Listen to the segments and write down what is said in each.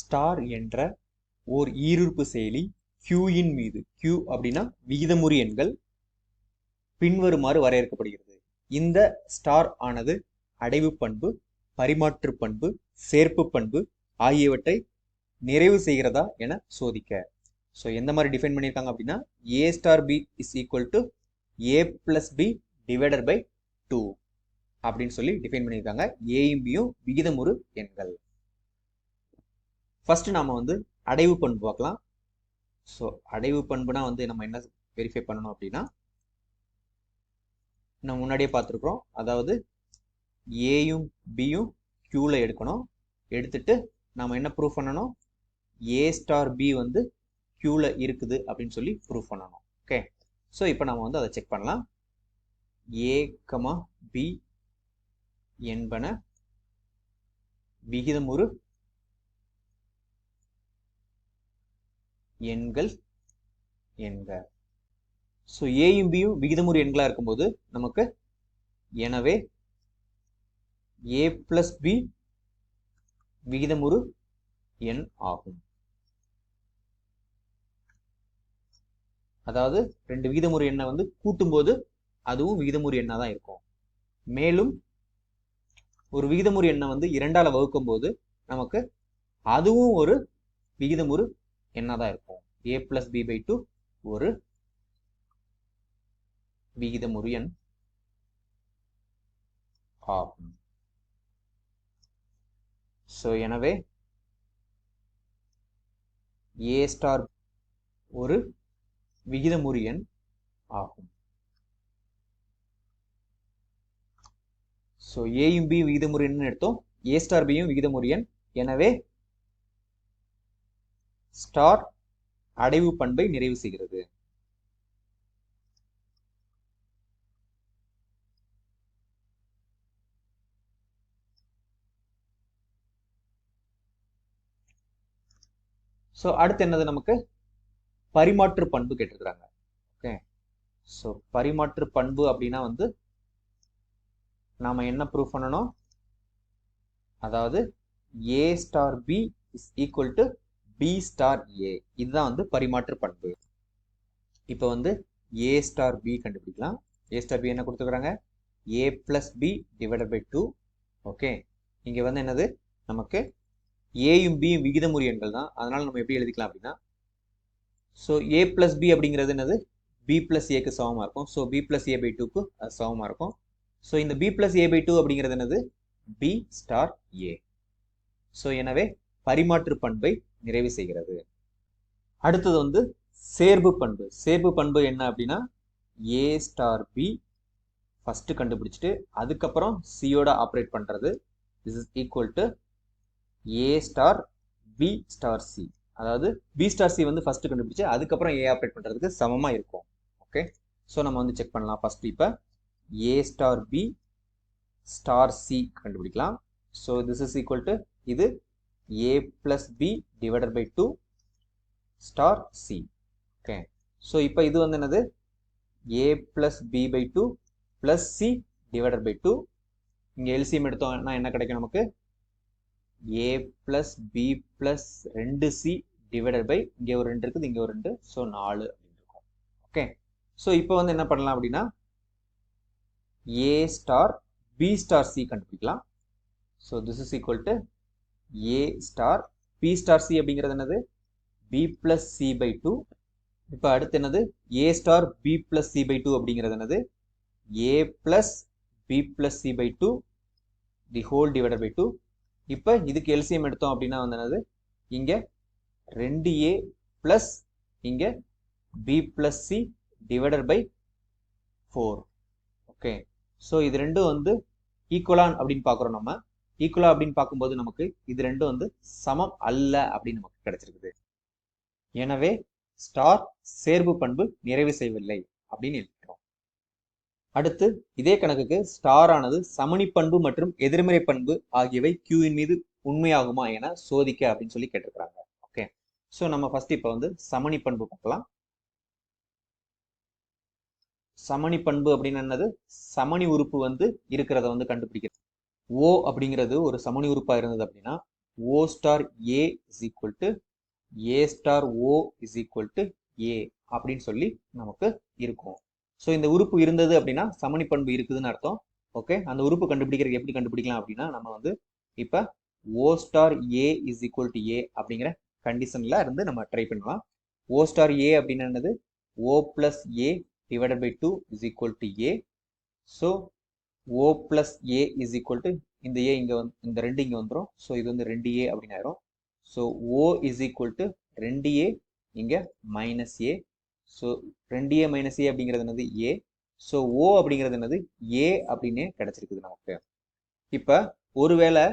Star என்ற ஓர் ஈருறுப்பு செயலி கியூயின் மீது. கியூ அப்படின்னா விகிதமுறி எண்கள் பின்வருமாறு வரையறுக்கப்படுகிறது. இந்த ஸ்டார் ஆனது அடைவு பண்பு பரிமாற்று பண்பு சேர்ப்பு பண்பு ஆகியவற்றை நிறைவு செய்கிறதா என சோதிக்க. ஸோ எந்த மாதிரி டிஃபைன் பண்ணியிருக்காங்க அப்படின்னா A star B is equal to A plus B divider by two அப்படின்னு சொல்லி டிஃபைன் பண்ணியிருக்காங்க. ஏயும் பியும் விகிதமுறு எண்கள். ஃபஸ்ட்டு நாம் வந்து அடைவு பண்பு பார்க்கலாம். ஸோ அடைவு பண்புனா வந்து நம்ம என்ன வெரிஃபை பண்ணணும் அப்படின்னா நம்ம முன்னாடியே பார்த்துருக்குறோம். அதாவது ஏயும் பியும் கியூவில் எடுக்கணும். எடுத்துட்டு நாம் என்ன ப்ரூஃப் பண்ணணும்? ஏ ஸ்டார் பி வந்து கியூவில் இருக்குது அப்படின்னு சொல்லி ப்ரூஃப் பண்ணணும். ஓகே ஸோ இப்போ நம்ம வந்து அதை செக் பண்ணலாம். ஏ கமா பி என்பன விகிதம் ஒரு எண்கள் எண்கள் ஸோ ஏயும் பியும் விகிதமுறு எண்களாக இருக்கும்போது நமக்கு எனவே ஏ பிளஸ் பி விகிதமுறு எண் ஆகும். அதாவது ரெண்டு விகிதமுறு எண்ணை வந்து கூட்டும்போது அதுவும் விகிதமுறு எண்ணாக தான் இருக்கும். மேலும் ஒரு விகிதமுறு எண்ணை வந்து இரண்டால வகுக்கும் போது நமக்கு அதுவும் ஒரு விகிதமுறு என்னதான் இருக்கும்? A plus B by two ஒரு விகிதமுறு எண் ஆகும். ஸோ எனவே ஏ ஸ்டார் ஒரு விகிதமுறு எண் ஆகும். ஸோ ஏயும் பி விகிதமுறு எண் எடுத்தோம். ஏ ஸ்டார் பியும் விகிதமுறு எண். எனவே ஸ்டார் அடைவு பண்பை நிறைவு செய்கிறது. ஸோ அடுத்து என்னது நமக்கு? பரிமாற்று பண்பு கேட்டிருக்கிறாங்க. ஓகே ஸோ பரிமாற்று பண்பு அப்படின்னா வந்து நாம என்ன ப்ரூவ் பண்ணணும்? அதாவது A star B is equal to B star A இதுதான் வந்து பரிமாற்று பண்பு. இப்போ வந்து ஏ ஸ்டார் பி கண்டுபிடிக்கலாம். ஏ ஸ்டார் பி என்ன கொடுத்துக்கிறாங்க A plus B divided by two okay இங்கே வந்து என்னது? நமக்கு ஏயும் பியும் விகிதமுறி எண்கள் தான். அதனால் நம்ம எப்படி எழுதிக்கலாம் அப்படின்னா ஸோ ஏ பிளஸ் பி அப்படிங்கிறது என்னது? பி பிளஸ் ஏக்கு சமமாக இருக்கும். So B plus A by டூக்கு அது சமமாக இருக்கும். ஸோ இந்த B plus A by two அப்படிங்கிறது என்னது? பி ஸ்டார் ஏ ஸோ எனவே பரிமாற்று பண்பை நிறைவு செய்கிறது. அடுத்தது வந்து சேர்ப்பு பண்பு. சேர்ப்பு பண்பு என்ன அப்படின்னா ஏ ஸ்டார் பி ஃபஸ்ட்டு கண்டுபிடிச்சிட்டு அதுக்கப்புறம் சியோட ஆப்ரேட் பண்ணுறது this is equal to A star B star C அதாவது பி ஸ்டார் சி வந்து ஃபஸ்ட்டு கண்டுபிடிச்சு அதுக்கப்புறம் ஏ ஆப்ரேட் பண்ணுறதுக்கு சமமாக இருக்கும். ஓகே ஸோ நம்ம வந்து செக் பண்ணலாம் ஃபர்ஸ்ட் இப்போ. A star B star C கண்டுபிடிக்கலாம். So this is equal to இது A plus B divided by two star C okay so இப்போ இது வந்து என்னது? A plus B by two plus C divided by two இங்கே LCM எடுத்தோம்னா என்ன கிடைக்கும் நமக்கு? ஏ பிளஸ் பி பிளஸ் ரெண்டு சி டிவைடட் பை இங்கே ஒரு ரெண்டு இருக்குது இங்கே ஒரு ரெண்டு. ஸோ நாலு அப்படின்னு இருக்கும். ஓகே ஸோ இப்போ வந்து என்ன பண்ணலாம் அப்படின்னா? A star B star C கண்டுபிடிக்கலாம். So this is equal to A star B star C அப்படிங்கிறது என்னது? B plus C by two இப்போ அடுத்து என்னது? A star B plus C by two அப்படிங்கிறது என்னது? A plus B plus C by two the whole divided by two இப்போ இதுக்கு LCM எடுத்தோம் அப்படின்னா வந்து என்னது? இங்கே ரெண்டு ஏ ப்ளஸ் இங்கே B plus C divided by four okay so இது ரெண்டும் வந்து ஈக்குவலான் அப்படின்னு பார்க்குறோம் நம்ம. ஈக்குவலா அப்படின்னு பார்க்கும்போது நமக்கு இது ரெண்டும் வந்து சமம் அல்ல அப்படின்னு நமக்கு கிடைச்சிருக்குது. எனவே ஸ்டார் சேர்வு பண்பு நிறைவு செய்யவில்லை அப்படின்னு எழுதிக்கிறோம். அடுத்து இதே கணக்குக்கு ஸ்டார் ஆனது சமணி பண்பு மற்றும் எதிர்மறை பண்பு ஆகியவை கியூவின் மீது உண்மையாகுமா என சோதிக்க அப்படின்னு சொல்லி கேட்டிருக்கிறாங்க. ஓகே ஸோ நம்ம ஃபர்ஸ்ட் இப்போ வந்து சமணி பண்பு பார்க்கலாம். சமணி பண்பு அப்படின்னு என்னது? சமணி உறுப்பு வந்து இருக்கிறத வந்து கண்டுபிடிக்கிறது. ஓ அப்படிங்கிறது ஒரு சமணி உறுப்பாக இருந்தது அப்படின்னா O star A is equal to A star O is equal to A அப்படின்னு சொல்லி நமக்கு இருக்கும். ஸோ இந்த உறுப்பு இருந்தது அப்படின்னா சமணி பண்பு இருக்குதுன்னு அர்த்தம். ஓகே அந்த உறுப்பு கண்டுபிடிக்கிறது எப்படி கண்டுபிடிக்கலாம் அப்படின்னா நம்ம வந்து இப்போ O star A is equal to A அப்படிங்கிற கண்டிஷனில் இருந்து நம்ம ட்ரை பண்ணலாம். ஓ ஸ்டார் ஏ அப்படின்னு என்னது? O plus A divided by two is equal to A so O plus A is equal to இந்த ஏ இங்கே வந்து இந்த ரெண்டு இங்கே வந்துடும் ஸோ இது வந்து ரெண்டு ஏ அப்படின்னு ஆயிரும் so O is equal to ரெண்டு ஏ இங்கே மைனஸ் ஏ ஸோ ரெண்டு ஏ மைனஸ் ஏ அப்படிங்கிறது என்னது? ஏ ஸோ ஓ அப்படிங்கிறது என்னது? ஏ அப்படின்னே கிடைச்சிருக்குது நமக்கு. இப்போ ஒருவேளை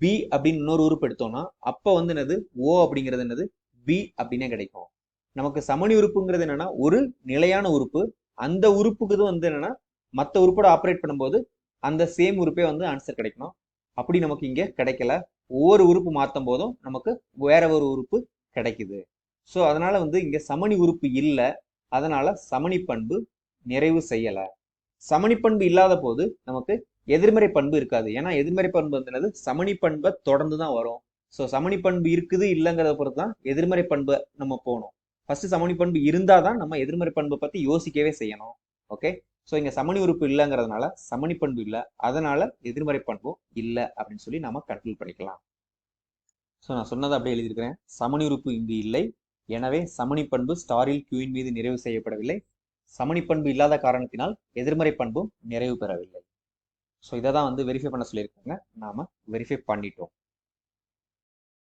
பி அப்படின்னு இன்னொரு உறுப்பு எடுத்தோம்னா அப்போ வந்து என்னது? ஓ அப்படிங்கிறது என்னது? பி அப்படின்னே கிடைக்கும். நமக்கு சமணி உறுப்புங்கிறது என்னன்னா ஒரு நிலையான உறுப்பு. அந்த உறுப்புக்கு இது வந்து என்னன்னா மற்ற உறுப்போட ஆப்ரேட் பண்ணும்போது அந்த சேம் உறுப்பே வந்து ஆன்சர் கிடைக்கணும். அப்படி நமக்கு இங்கே கிடைக்கல. ஒவ்வொரு உறுப்பு மாற்றும் போதும் நமக்கு வேற ஒரு உறுப்பு கிடைக்குது. ஸோ அதனால வந்து இங்கே சமணி உறுப்பு இல்லை. அதனால சமணி பண்பு நிறைவு செய்யலை. சமணி பண்பு இல்லாத போது நமக்கு எதிர்மறை பண்பு இருக்காது. ஏன்னா எதிர்மறை பண்பு வந்துனது என்னது? சமணி பண்பை தொடர்ந்து தான் வரும். ஸோ சமணி பண்பு இருக்குது இல்லைங்கிறத பொறுத்து தான் எதிர்மறை பண்பை நம்ம போகணும். ஃபர்ஸ்ட் சமணி பண்பு இருந்தால் தான் நம்ம எதிர்மறை பண்பை பற்றி யோசிக்கவே செய்யணும். ஓகே ஸோ இங்கே சமணி உறுப்பு இல்லைங்கிறதுனால சமணி பண்பு இல்லை. அதனால எதிர்மறை பண்பும் இல்லை அப்படின்னு சொல்லி நாம கன்க்ளூட் பண்ணிக்கலாம். ஸோ நான் சொன்னதை அப்படியே எழுதியிருக்கிறேன். சமணி உறுப்பு இங்கு இல்லை. எனவே சமணி பண்பு ஸ்டாரில் கியூவின் மீது நிறைவு செய்யப்படவில்லை. சமணி பண்பு இல்லாத காரணத்தினால் எதிர்மறை பண்பும் நிறைவு பெறவில்லை. ஸோ இதை தான் வந்து வெரிஃபை பண்ண சொல்லியிருக்காங்க. நாம வெரிஃபை பண்ணிட்டோம்.